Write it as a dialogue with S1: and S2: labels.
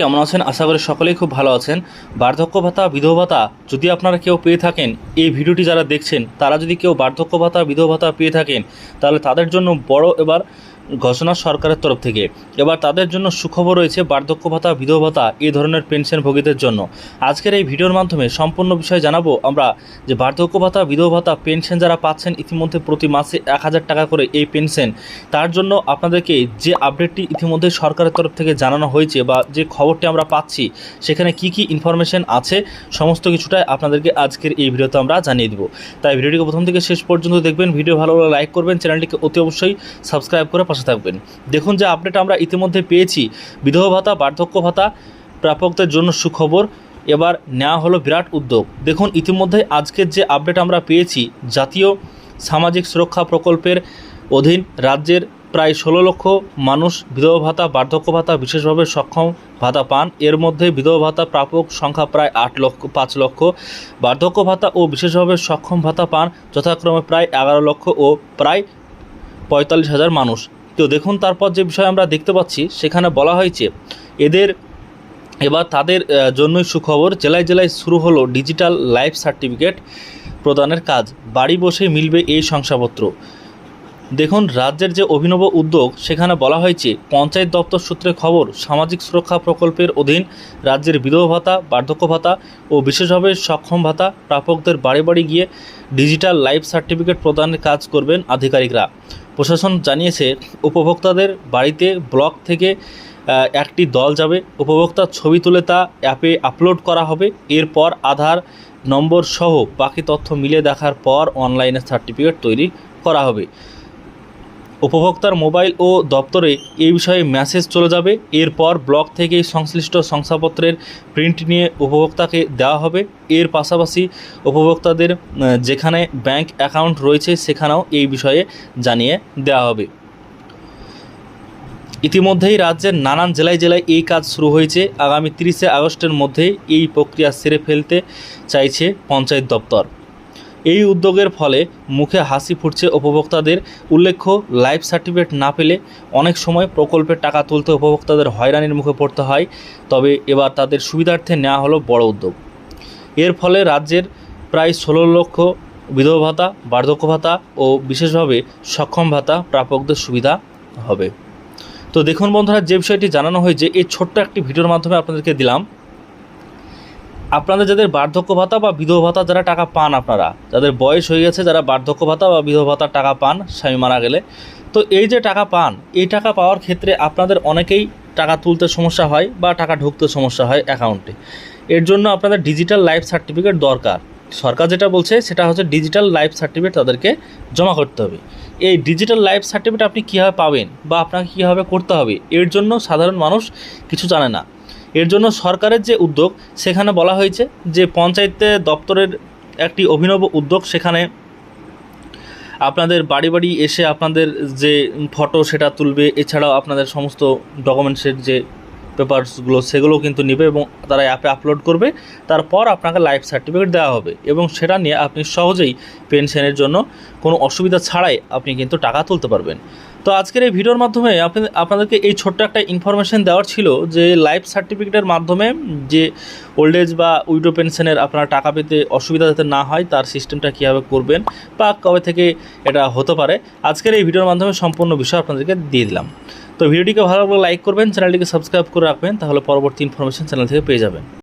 S1: কেমন আছেন? আশা করি সকলেই খুব ভালো আছেন। বার্ধক্য ভাতা, বিধবা ভাতা যদি আপনারা কেউ পেয়ে থাকেন, এই ভিডিওটি যারা দেখছেন, তারা যদি কেউ বার্ধক্য ভাতা, বিধবা ভাতা পেয়ে থাকেন, তাহলে তাদের জন্য বড় এবার ঘোষণা সরকারের তরফ থেকে। এবার তাদের জন্য সুখবর রয়েছে বার্ধক্য ভাতা, বিধবা ভাতা, এই ধরনের পেনশন ভোগীদের জন্য। আজকের এই ভিডিওর মাধ্যমে সম্পূর্ণ বিষয় জানাব আমরা যে বার্ধক্য ভাতা, বিধবা ভাতা, পেনশন যারা পাচ্ছেন ইতিমধ্যে প্রতি মাসে এক হাজার টাকা করে এই পেনশন। তার জন্য আপনাদেরকে যে আপডেটটি ইতিমধ্যে সরকারের তরফ থেকে জানানো হয়েছে বা যে খবরটি আমরা পাচ্ছি, সেখানে কি কি ইনফরমেশন আছে, সমস্ত কিছুটাই আপনাদেরকে আজকের এই ভিডিওতে আমরা জানিয়ে দেবো। তাই ভিডিওটিকে প্রথম থেকে শেষ পর্যন্ত দেখবেন, ভিডিও ভালো লাইক করবেন, চ্যানেলটিকে অতি অবশ্যই সাবস্ক্রাইব করে পাশে থাকবেন। দেখুন যে আপডেট আমরা ইতিমধ্যে পেয়েছি। বিধবা ভাতা, বার্ধক্য ভাতা প্রাপকদের জন্য সুখবর। এবার নেওয়া হলো বিরাট উদ্যোগ। দেখুন, ইতিমধ্যে আজকের যে আপডেট আমরা পেয়েছি, জাতীয় সামাজিক সুরক্ষা প্রকল্পের অধীন রাজ্যের প্রায় ষোলো লক্ষ মানুষ বিধবা ভাতা, বার্ধক্য ভাতা বিশেষভাবে সক্ষম ভাতা পান। এর মধ্যে বিধবা ভাতা প্রাপক সংখ্যা প্রায় আট লক্ষ, পাঁচ লক্ষ। বার্ধক্য ভাতা ও বিশেষভাবে সক্ষম ভাতা পান যথাক্রমে প্রায় এগারো লক্ষ ও প্রায় পঁয়তাল্লিশ হাজার মানুষ। তো দেখুন, তারপর যে বিষয় আমরা দেখতে পাচ্ছি, সেখানে বলা হয়েছে, এদের এবার তাদের জন্যই সুখবর, জেলায় জেলায় শুরু হলো ডিজিটাল লাইফ সার্টিফিকেট প্রদানের কাজ। বাড়ি বসে মিলবে এই শংসাপত্র। দেখুন, রাজ্যের যে অভিনব উদ্যোগ, সেখানে বলা হয়েছে, পঞ্চায়েত দপ্তর সূত্রে খবর, সামাজিক সুরক্ষা প্রকল্পের অধীন রাজ্যের বিধবা ভাতা, বার্ধক্য ভাতা ও বিশেষভাবে সক্ষম ভাতা প্রাপকদের বাড়ি বাড়ি গিয়ে ডিজিটাল লাইফ সার্টিফিকেট প্রদানের কাজ করবেন আধিকারিকরা। প্রশাসন জানিয়েছে, উপভোক্তাদের বাড়িতে ব্লক থেকে একটি দল যাবে। উপভোক্তার ছবি তুলে তা অ্যাপে আপলোড করা হবে। এরপর আধার নম্বর সহ বাকি তথ্য মিলে দেখার পর অনলাইনে সার্টিফিকেট তৈরি করা হবে। উপভোক্তার মোবাইল ও দপ্তরে এই বিষয়ে মেসেজ চলে যাবে। এরপর ব্লক থেকেই সংশ্লিষ্ট শংসাপত্রের প্রিন্ট নিয়ে উপভোক্তাকে দেওয়া হবে। এর পাশাপাশি উপভোক্তাদের যেখানে ব্যাংক অ্যাকাউন্ট রয়েছে সেখানেও এই বিষয়ে জানিয়ে দেওয়া হবে। ইতিমধ্যেই রাজ্যের নানান জেলায় জেলায় এই কাজ শুরু হয়েছে। আগামী তিরিশে আগস্টের মধ্যেই এই প্রক্রিয়া সেরে ফেলতে চাইছে পঞ্চায়েত দপ্তর। এই উদ্যোগের ফলে মুখে হাসি ফুটছে উপভোক্তাদের। উল্লেখ্য, লাইফ সার্টিফিকেট না পেলে অনেক সময় প্রকল্পের টাকা তুলতে উপভোক্তাদের হয়রানির মুখে পড়তে হয়। তবে এবার তাদের সুবিধার্থে নেওয়া হলো বড় উদ্যোগ। এর ফলে রাজ্যের প্রায় ষোলো লক্ষ বিধবা ভাতা, বার্ধক্য ভাতা ও বিশেষভাবে সক্ষম ভাতা প্রাপকদের সুবিধা হবে। তো দেখুন বন্ধুরা, যে বিষয়টি জানানো হয়েছে, এই ছোট্ট একটি ভিডিওর মাধ্যমে আপনাদেরকে দিলাম। আপনাদের যাদের বার্ধক্য ভাতা বা বিধবা ভাতা যারা টাকা পান আপনারা, যাদের বয়স হয়ে গেছে যারা বার্ধক্য ভাতা বা বিধবা ভাতার টাকা পান, স্বামী মারা গেলে, তো এই যে টাকা পান, এই টাকা পাওয়ার ক্ষেত্রে আপনাদের অনেকেই টাকা তুলতে সমস্যা হয় বা টাকা ঢুকতে সমস্যা হয় অ্যাকাউন্টে এর জন্য আপনাদের ডিজিটাল লাইফ সার্টিফিকেট দরকার। সরকার যেটা বলছে, সেটা হচ্ছে ডিজিটাল লাইফ সার্টিফিকেট তাদেরকে জমা করতে হবে। এই ডিজিটাল লাইফ সার্টিফিকেট আপনি কীভাবে পাবেন বা আপনাকে কীভাবে করতে হবে, এর জন্য সাধারণ মানুষ কিছু জানে না। এর জন্য সরকারের যে উদ্যোগ, সেখানে বলা হয়েছে যে পঞ্চায়েত দপ্তরের একটি অভিনব উদ্যোগ, সেখানে আপনাদের বাড়ি বাড়ি এসে আপনাদের যে ফটো সেটা তুলবে, এছাড়াও আপনাদের সমস্ত ডকুমেন্টসের যে পেপারসগুলো সেগুলো কিন্তু নেবে এবং তারা অ্যাপে আপলোড করবে। তারপর আপনাকে লাইফ সার্টিফিকেট দেওয়া হবে এবং সেটা নিয়ে আপনি সহজেই পেনশনের জন্য কোনো অসুবিধা ছাড়াই আপনি কিন্তু টাকা তুলতে পারবেন। তো আজকের এই ভিডিওর মাধ্যমে আপনি আপনাদেরকে এই ছোট্ট একটা ইনফরমেশন দেওয়ার ছিল যে লাইফ সার্টিফিকেটের মাধ্যমে যে ওল্ড এজ বা উইডো পেনশনের আপনারা টাকা পেতে অসুবিধা যাতে না হয়, তার সিস্টেমটা কীভাবে করবেন বা কবে থেকে এটা হতে পারে, আজকের এই ভিডিওর মাধ্যমে সম্পূর্ণ বিষয় আপনাদেরকে দিয়ে দিলাম। তো ভিডিওটিকে ভালো লাগলে লাইক করবেন চ্যানেলটিকে সাবস্ক্রাইব করে রাখবেন, তাহলে পরবর্তী ইনফরমেশন চ্যানেল থেকে পেয়ে যাবেন।